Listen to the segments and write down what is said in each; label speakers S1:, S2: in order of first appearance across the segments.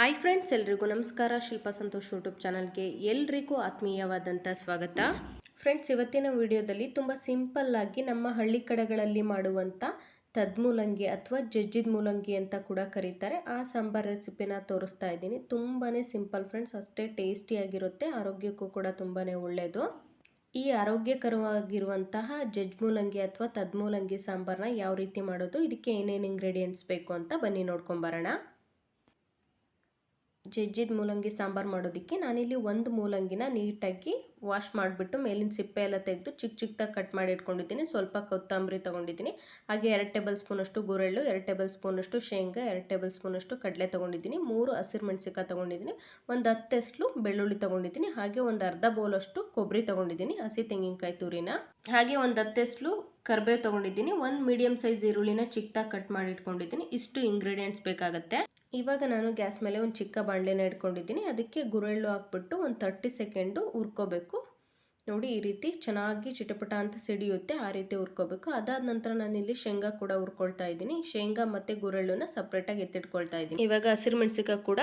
S1: Hi friends, ಎಲ್ರಿಗೂ ನಮಸ್ಕಾರ. ಶಿಲ್ಪ Santosh YouTube ಚಾನಲ್ಗೆ ಎಲ್ರಿಗೂ ಆತ್ಮೀಯವಾದಂಥ ಸ್ವಾಗತ. ಫ್ರೆಂಡ್ಸ್, ಇವತ್ತಿನ ವಿಡಿಯೋದಲ್ಲಿ ತುಂಬ ಸಿಂಪಲ್ಲಾಗಿ ನಮ್ಮ ಹಳ್ಳಿ ಕಡೆಗಳಲ್ಲಿ ಮಾಡುವಂಥ ತದ್ಮೂಲಂಗಿ ಅಥವಾ ಜಜ್ಜಿದ ಮೂಲಂಗಿ ಅಂತ ಕೂಡ ಕರೀತಾರೆ. ಆ ಸಾಂಬಾರ್ ರೆಸಿಪಿನ ತೋರಿಸ್ತಾ ಇದ್ದೀನಿ. ತುಂಬಾ ಸಿಂಪಲ್ ಫ್ರೆಂಡ್ಸ್, ಅಷ್ಟೇ ಟೇಸ್ಟಿಯಾಗಿರುತ್ತೆ ಆರೋಗ್ಯಕ್ಕೂ ಕೂಡ ತುಂಬಾ ಒಳ್ಳೆಯದು ಈ ಆರೋಗ್ಯಕರವಾಗಿರುವಂತಹ ಜಜ್ ಮೂಲಂಗಿ ಅಥವಾ ತದ್ಮೂಲಂಗಿ ಸಾಂಬಾರನ್ನ ಯಾವ ರೀತಿ ಮಾಡೋದು, ಇದಕ್ಕೆ ಏನೇನು ಇಂಗ್ರೀಡಿಯೆಂಟ್ಸ್ ಬೇಕು ಅಂತ ಬನ್ನಿ ನೋಡ್ಕೊಂಬರೋಣ ಜಜ್ಜಿದ ಮೂಲಂಗಿ ಸಾಂಬಾರು ಮಾಡೋದಕ್ಕೆ ನಾನಿಲ್ಲಿ ಒಂದು ಮೂಲಂಗಿನ ನೀಟಾಗಿ ವಾಶ್ ಮಾಡಿಬಿಟ್ಟು ಮೇಲಿನ ಸಿಪ್ಪೆ ಎಲ್ಲ ತೆಗೆದು ಚಿಕ್ಕ ಚಿಕ್ಕದಾಗಿ ಕಟ್ ಮಾಡಿ ಇಟ್ಕೊಂಡಿದ್ದೀನಿ. ಸ್ವಲ್ಪ ಕೊತ್ತಂಬರಿ ತೊಗೊಂಡಿದ್ದೀನಿ. ಹಾಗೆ ಎರಡು ಟೇಬಲ್ ಸ್ಪೂನಷ್ಟು ಗುರೆಳ್ಳು, ಎರಡು ಟೇಬಲ್ ಸ್ಪೂನಷ್ಟು ಶೇಂಗಾ, ಎರಡು ಟೇಬಲ್ ಸ್ಪೂನಷ್ಟು ಕಡಲೆ ತೊಗೊಂಡಿದ್ದೀನಿ. ಮೂರು ಹಸಿರು ಮೆಣಸಿಕಾಯಿ ತೊಗೊಂಡಿದ್ದೀನಿ. ಒಂದು ಹತ್ತೆಸ್ಲು ಬೆಳ್ಳುಳ್ಳಿ ತೊಗೊಂಡಿದ್ದೀನಿ. ಹಾಗೆ ಒಂದು ಅರ್ಧ ಬೌಲಷ್ಟು ಕೊಬ್ಬರಿ ತೊಗೊಂಡಿದ್ದೀನಿ. ಹಸಿ ತೆಂಗಿನಕಾಯಿ ತುರಿನ. ಹಾಗೆ ಒಂದು ಹತ್ತೆಸ್ಲು ಕರ್ಬೇವು ತೊಗೊಂಡಿದ್ದೀನಿ. ಒಂದು ಮೀಡಿಯಮ್ ಸೈಜ್ ಈರುಳ್ಳಿನ ಚಿಕ್ಕದಾಗಿ ಕಟ್ ಮಾಡಿ ಇಟ್ಕೊಂಡಿದ್ದೀನಿ. ಇಷ್ಟು ಇಂಗ್ರೀಡಿಯೆಂಟ್ಸ್ ಬೇಕಾಗುತ್ತೆ. ಇವಾಗ ನಾನು ಗ್ಯಾಸ್ ಮೇಲೆ ಒಂದು ಚಿಕ್ಕ ಬಾಣಲೆನ ಇಟ್ಕೊಂಡಿದ್ದೀನಿ. ಅದಕ್ಕೆ ಗುರೆಳ್ಳು ಹಾಕ್ಬಿಟ್ಟು ಒಂದು ತರ್ಟಿ ಸೆಕೆಂಡು ಹುರ್ಕೋಬೇಕು. ನೋಡಿ, ಈ ರೀತಿ ಚೆನ್ನಾಗಿ ಚಿಟಪಟ ಅಂತ ಸಿಡಿಯುತ್ತೆ, ಆ ರೀತಿ ಹುರ್ಕೋಬೇಕು. ಅದಾದ ನಂತರ ನಾನಿಲ್ಲಿ ಶೇಂಗಾ ಕೂಡ ಉರ್ಕೊಳ್ತಾ ಇದ್ದೀನಿ. ಶೇಂಗಾ ಮತ್ತು ಗುರೆಳ್ಳನ್ನ ಸಪ್ರೇಟಾಗಿ ಎತ್ತಿಟ್ಕೊಳ್ತಾ ಇದ್ದೀನಿ. ಇವಾಗ ಹಸಿರು ಮೆಣಸಿಕಾಯಿ ಕೂಡ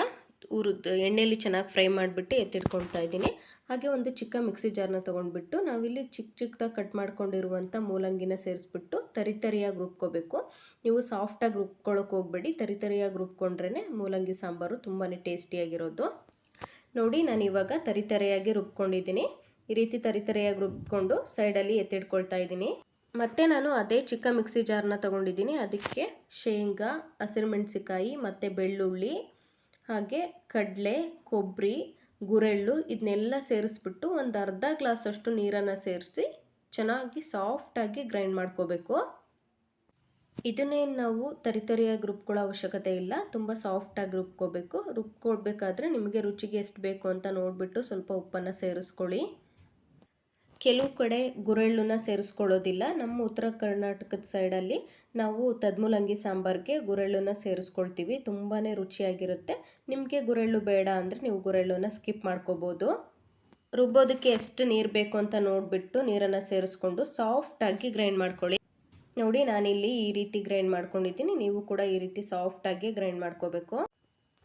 S1: ಹುರಿದು ಎಣ್ಣೆಯಲ್ಲಿ ಚೆನ್ನಾಗಿ ಫ್ರೈ ಮಾಡಿಬಿಟ್ಟು ಎತ್ತಿಟ್ಕೊಳ್ತಾ ಇದ್ದೀನಿ. ಹಾಗೆ ಒಂದು ಚಿಕ್ಕ ಮಿಕ್ಸಿ ಜಾರ್ನ ತೊಗೊಂಡ್ಬಿಟ್ಟು ನಾವಿಲ್ಲಿ ಚಿಕ್ಕ ಚಿಕ್ಕದಾಗಿ ಕಟ್ ಮಾಡ್ಕೊಂಡಿರುವಂಥ ಮೂಲಂಗಿನ ಸೇರಿಸ್ಬಿಟ್ಟು ತರಿತರಿಯಾಗಿ ರುಬ್ಕೋಬೇಕು. ನೀವು ಸಾಫ್ಟಾಗಿ ರುಬ್ಕೊಳ್ಳೋಕೆ ಹೋಗಬೇಡಿ. ತರಿತರಿಯಾಗಿ ರುಬ್ಕೊಂಡ್ರೇ ಮೂಲಂಗಿ ಸಾಂಬಾರು ತುಂಬಾ ಟೇಸ್ಟಿಯಾಗಿರೋದು. ನೋಡಿ ನಾನು ಇವಾಗ ತರಿತರಿಯಾಗಿ ರುಬ್ಕೊಂಡಿದ್ದೀನಿ. ಈ ರೀತಿ ತರಿತರಿಯಾಗಿ ರುಬ್ಕೊಂಡು ಸೈಡಲ್ಲಿ ಎತ್ತಿಟ್ಕೊಳ್ತಾ ಇದ್ದೀನಿ. ಮತ್ತು ನಾನು ಅದೇ ಚಿಕ್ಕ ಮಿಕ್ಸಿ ಜಾರ್ನ ತೊಗೊಂಡಿದ್ದೀನಿ. ಅದಕ್ಕೆ ಶೇಂಗಾ, ಹಸಿರು ಮೆಣಸಿಕಾಯಿ ಮತ್ತು ಬೆಳ್ಳುಳ್ಳಿ ಹಾಗೆ ಕಡಲೆ ಕೊಬ್ಬರಿ ಗುರೆಳ್ಳು ಇದನ್ನೆಲ್ಲ ಸೇರಿಸ್ಬಿಟ್ಟು ಒಂದು ಅರ್ಧ ಗ್ಲಾಸಷ್ಟು ನೀರನ್ನು ಸೇರಿಸಿ ಚೆನ್ನಾಗಿ ಸಾಫ್ಟಾಗಿ ಗ್ರೈಂಡ್ ಮಾಡ್ಕೋಬೇಕು. ಇದನ್ನೇ ನಾವು ತರಿತರಿಯಾಗಿ ರುಬ್ಕೊಳ್ಳೋ ಅವಶ್ಯಕತೆ ಇಲ್ಲ, ತುಂಬ ಸಾಫ್ಟಾಗಿ ರುಬ್ಕೋಬೇಕು. ರುಬ್ಕೊಳ್ಬೇಕಾದ್ರೆ ನಿಮಗೆ ರುಚಿಗೆ ಎಷ್ಟು ಬೇಕು ಅಂತ ನೋಡಿಬಿಟ್ಟು ಸ್ವಲ್ಪ ಉಪ್ಪನ್ನು ಸೇರಿಸ್ಕೊಳ್ಳಿ. ಕೆಲವು ಕಡೆ ಗುರೆಳ್ಳನ್ನ ಸೇರಿಸ್ಕೊಳ್ಳೋದಿಲ್ಲ. ನಮ್ಮ ಉತ್ತರ ಕರ್ನಾಟಕದ ಸೈಡಲ್ಲಿ ನಾವು ತದ್ಮುಲಂಗಿ ಸಾಂಬಾರಿಗೆ ಗುರೆಳ್ಳನ್ನ ಸೇರಿಸ್ಕೊಳ್ತೀವಿ. ತುಂಬಾ ರುಚಿಯಾಗಿರುತ್ತೆ. ನಿಮಗೆ ಗುರೆಳ್ಳು ಬೇಡ ಅಂದರೆ ನೀವು ಗುರೆಳ್ಳನ್ನ ಸ್ಕಿಪ್ ಮಾಡ್ಕೋಬೋದು. ರುಬ್ಬೋದಕ್ಕೆ ಎಷ್ಟು ನೀರು ಬೇಕು ಅಂತ ನೋಡಿಬಿಟ್ಟು ನೀರನ್ನು ಸೇರಿಸ್ಕೊಂಡು ಸಾಫ್ಟಾಗಿ ಗ್ರೈಂಡ್ ಮಾಡ್ಕೊಳ್ಳಿ. ನೋಡಿ ನಾನಿಲ್ಲಿ ಈ ರೀತಿ ಗ್ರೈಂಡ್ ಮಾಡ್ಕೊಂಡಿದ್ದೀನಿ. ನೀವು ಕೂಡ ಈ ರೀತಿ ಸಾಫ್ಟಾಗಿ ಗ್ರೈಂಡ್ ಮಾಡ್ಕೋಬೇಕು.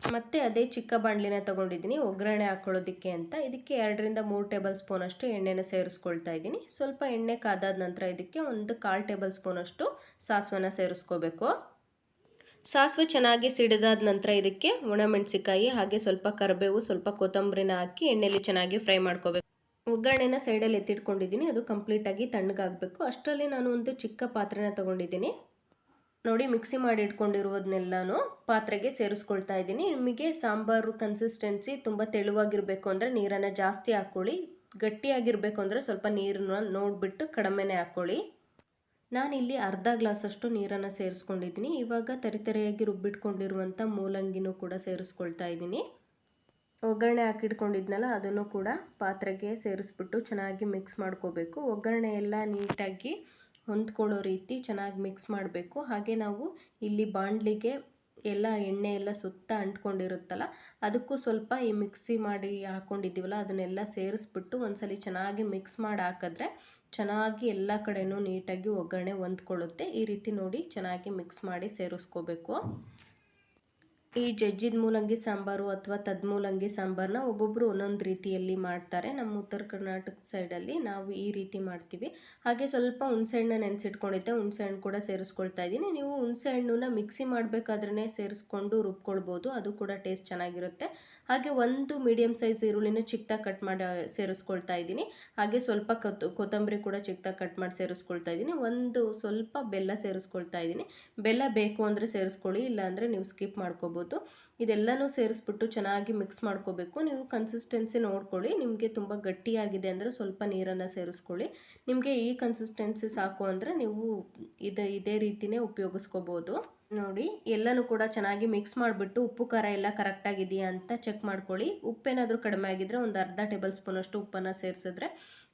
S1: ಮತ್ತು ಅದೇ ಚಿಕ್ಕ ಬಾಣಲಿನ ತೊಗೊಂಡಿದ್ದೀನಿ, ಒಗ್ಗರಣೆ ಹಾಕ್ಕೊಳ್ಳೋದಕ್ಕೆ ಅಂತ. ಇದಕ್ಕೆ ಎರಡರಿಂದ ಮೂರು ಟೇಬಲ್ ಸ್ಪೂನ್ ಅಷ್ಟು ಎಣ್ಣೆನ ಸೇರಿಸ್ಕೊಳ್ತಾ ಇದ್ದೀನಿ. ಸ್ವಲ್ಪ ಎಣ್ಣೆ ಕಾದಾದ ನಂತರ ಇದಕ್ಕೆ ಒಂದು ಕಾಲು ಟೇಬಲ್ ಸ್ಪೂನ್ ಅಷ್ಟು ಸಾಸಿವೆನ ಸೇರಿಸ್ಕೋಬೇಕು. ಸಾಸಿವೆ ಚೆನ್ನಾಗಿ ಸಿಡಿದಾದ ನಂತರ ಇದಕ್ಕೆ ಒಣಮೆಣಸಿಕಾಯಿ ಹಾಗೆ ಸ್ವಲ್ಪ ಕರಿಬೇವು, ಸ್ವಲ್ಪ ಕೊತ್ತಂಬರಿನ ಹಾಕಿ ಎಣ್ಣೆಯಲ್ಲಿ ಚೆನ್ನಾಗಿ ಫ್ರೈ ಮಾಡ್ಕೋಬೇಕು. ಒಗ್ಗರಣೆನ ಸೈಡಲ್ಲಿ ಎತ್ತಿಟ್ಕೊಂಡಿದ್ದೀನಿ, ಅದು ಕಂಪ್ಲೀಟಾಗಿ ತಣ್ಣಗಾಗಬೇಕು. ಅಷ್ಟರಲ್ಲಿ ನಾನು ಒಂದು ಚಿಕ್ಕ ಪಾತ್ರೆನ ತೊಗೊಂಡಿದ್ದೀನಿ. ನೋಡಿ ಮಿಕ್ಸಿ ಮಾಡಿ ಇಟ್ಕೊಂಡಿರುವುದನ್ನೆಲ್ಲನೂ ಪಾತ್ರೆಗೆ ಸೇರಿಸ್ಕೊಳ್ತಾ ಇದ್ದೀನಿ. ನಿಮಗೆ ಸಾಂಬಾರು ಕನ್ಸಿಸ್ಟೆನ್ಸಿ ತುಂಬ ತೆಳುವಾಗಿರಬೇಕು ಅಂದರೆ ನೀರನ್ನು ಜಾಸ್ತಿ ಹಾಕ್ಕೊಳ್ಳಿ. ಗಟ್ಟಿಯಾಗಿರಬೇಕು ಅಂದರೆ ಸ್ವಲ್ಪ ನೀರನ್ನ ನೋಡಿಬಿಟ್ಟು ಕಡಿಮೆನೇ ಹಾಕ್ಕೊಳ್ಳಿ. ನಾನಿಲ್ಲಿ ಅರ್ಧ ಗ್ಲಾಸಷ್ಟು ನೀರನ್ನು ಸೇರಿಸ್ಕೊಂಡಿದ್ದೀನಿ. ಇವಾಗ ತರಿತರಿಯಾಗಿ ರುಬ್ಬಿಟ್ಕೊಂಡಿರುವಂಥ ಮೂಲಂಗಿನೂ ಕೂಡ ಸೇರಿಸ್ಕೊಳ್ತಾ ಇದ್ದೀನಿ. ಒಗ್ಗರಣೆ ಹಾಕಿಟ್ಕೊಂಡಿದ್ನಲ್ಲ, ಅದನ್ನು ಕೂಡ ಪಾತ್ರೆಗೆ ಸೇರಿಸ್ಬಿಟ್ಟು ಚೆನ್ನಾಗಿ ಮಿಕ್ಸ್ ಮಾಡ್ಕೋಬೇಕು. ಒಗ್ಗರಣೆ ಎಲ್ಲ ನೀಟಾಗಿ ಹೊಂದ್ಕೊಳ್ಳೋ ರೀತಿ ಚೆನ್ನಾಗಿ ಮಿಕ್ಸ್ ಮಾಡಬೇಕು. ಹಾಗೆ ನಾವು ಇಲ್ಲಿ ಬಾಣಲಿಗೆ ಎಲ್ಲ ಎಣ್ಣೆ ಎಲ್ಲ ಸುತ್ತ ಅಂಟ್ಕೊಂಡಿರುತ್ತಲ್ಲ, ಅದಕ್ಕೂ ಸ್ವಲ್ಪ ಈ ಮಿಕ್ಸಿ ಮಾಡಿ ಹಾಕ್ಕೊಂಡಿದ್ದೀವಲ್ಲ ಅದನ್ನೆಲ್ಲ ಸೇರಿಸ್ಬಿಟ್ಟು ಒಂದ್ಸಲಿ ಚೆನ್ನಾಗಿ ಮಿಕ್ಸ್ ಮಾಡಿ ಹಾಕಿದ್ರೆ ಚೆನ್ನಾಗಿ ಎಲ್ಲ ಕಡೆನೂ ನೀಟಾಗಿ ಒಗ್ಗರಣೆ ಹೊಂದ್ಕೊಳ್ಳುತ್ತೆ. ಈ ರೀತಿ ನೋಡಿ ಚೆನ್ನಾಗಿ ಮಿಕ್ಸ್ ಮಾಡಿ ಸೇರಿಸ್ಕೋಬೇಕು. ಈ ಜಜ್ಜಿದ ಮೂಲಂಗಿ ಸಾಂಬಾರು ಅಥವಾ ತದ್ಮೂಲಂಗಿ ಸಾಂಬಾರನ್ನ ಒಬ್ಬೊಬ್ಬರು ಒಂದೊಂದು ರೀತಿಯಲ್ಲಿ ಮಾಡ್ತಾರೆ. ನಮ್ಮ ಉತ್ತರ ಕರ್ನಾಟಕ ಸೈಡಲ್ಲಿ ನಾವು ಈ ರೀತಿ ಮಾಡ್ತೀವಿ. ಹಾಗೆ ಸ್ವಲ್ಪ ಹುಣಸೆಹಣ್ಣ ನೆನೆಸಿಟ್ಕೊಂಡಿದ್ದೆ. ಹುಣಸೆಹಣ್ಣು ಕೂಡ ಸೇರಿಸ್ಕೊಳ್ತಾ ಇದ್ದೀನಿ. ನೀವು ಹುಣಸೆಹಣ್ಣನ್ನ ಮಿಕ್ಸಿ ಮಾಡಬೇಕಾದ್ರೆ ಸೇರಿಸ್ಕೊಂಡು ರುಬ್ಕೊಳ್ಬೋದು. ಅದು ಕೂಡ ಟೇಸ್ಟ್ ಚೆನ್ನಾಗಿರುತ್ತೆ. ಹಾಗೆ ಒಂದು ಮೀಡಿಯಮ್ ಸೈಜ್ ಈರುಳ್ಳಿನ ಚಿಕ್ಕದಾಗಿ ಕಟ್ ಮಾಡಿ ಸೇರಿಸ್ಕೊಳ್ತಾ ಇದ್ದೀನಿ. ಹಾಗೆ ಸ್ವಲ್ಪ ಕೊತ್ತು ಕೊತ್ತಂಬರಿ ಕೂಡ ಚಿಕ್ಕದಾಗಿ ಕಟ್ ಮಾಡಿ ಸೇರಿಸ್ಕೊಳ್ತಾ ಇದ್ದೀನಿ. ಒಂದು ಸ್ವಲ್ಪ ಬೆಲ್ಲ ಸೇರಿಸ್ಕೊಳ್ತಾ ಇದ್ದೀನಿ. ಬೆಲ್ಲ ಬೇಕು ಅಂದರೆ ಸೇರಿಸ್ಕೊಳ್ಳಿ, ಇಲ್ಲಾಂದರೆ ನೀವು ಸ್ಕಿಪ್ ಮಾಡ್ಕೋಬೋದು. ಇದೆಲ್ಲನೂ ಸೇರಿಸ್ಬಿಟ್ಟು ಚೆನ್ನಾಗಿ ಮಿಕ್ಸ್ ಮಾಡ್ಕೋಬೇಕು. ನೀವು ಕನ್ಸಿಸ್ಟೆನ್ಸಿ ನೋಡ್ಕೊಳ್ಳಿ. ನಿಮಗೆ ತುಂಬ ಗಟ್ಟಿಯಾಗಿದೆ ಅಂದರೆ ಸ್ವಲ್ಪ ನೀರನ್ನು ಸೇರಿಸ್ಕೊಳ್ಳಿ. ನಿಮಗೆ ಈ ಕನ್ಸಿಸ್ಟೆನ್ಸಿ ಸಾಕು ಅಂದರೆ ನೀವು ಇದು, ಇದೇ ರೀತಿಯೇ ಉಪಯೋಗಿಸ್ಕೋಬೋದು. ನೋಡಿ, ಎಲ್ಲನೂ ಕೂಡ ಚೆನ್ನಾಗಿ ಮಿಕ್ಸ್ ಮಾಡಿಬಿಟ್ಟು ಉಪ್ಪು, ಖಾರ ಎಲ್ಲ ಕರೆಕ್ಟಾಗಿದೆಯಾ ಅಂತ ಚೆಕ್ ಮಾಡ್ಕೊಳ್ಳಿ. ಉಪ್ಪೇನಾದರೂ ಕಡಿಮೆ ಆಗಿದ್ದರೆ ಒಂದು ಅರ್ಧ ಟೇಬಲ್ ಸ್ಪೂನಷ್ಟು ಉಪ್ಪನ್ನು ಸೇರಿಸಿದ್ರೆ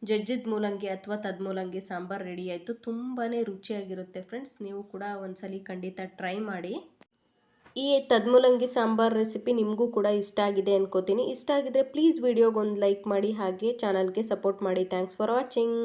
S1: ಜಜ್ಜಿದ ಮೂಲಂಗಿ ಅಥವಾ ತದ್ ಮೂಲಂಗಿ ಸಾಂಬಾರು ರೆಡಿ ಆಯಿತು. ತುಂಬಾ ರುಚಿಯಾಗಿರುತ್ತೆ ಫ್ರೆಂಡ್ಸ್ ನೀವು ಕೂಡ ಒಂದ್ಸಲಿ ಖಂಡಿತ ಟ್ರೈ ಮಾಡಿ. ಈ ತದ್ಮೂಲಂಗಿ ಸಾಂಬಾರ್ ರೆಸಿಪಿ ನಿಮಗೂ ಕೂಡ ಇಷ್ಟ ಆಗಿದೆ ಅನ್ಕೋತೀನಿ. ಇಷ್ಟ ಆಗಿದ್ರೆ ಪ್ಲೀಸ್ ವಿಡಿಯೋಗೆ ಒಂದು ಲೈಕ್ ಮಾಡಿ ಹಾಗೆ ಚಾನಲ್ಗೆ ಸಪೋರ್ಟ್ ಮಾಡಿ. Thanks for watching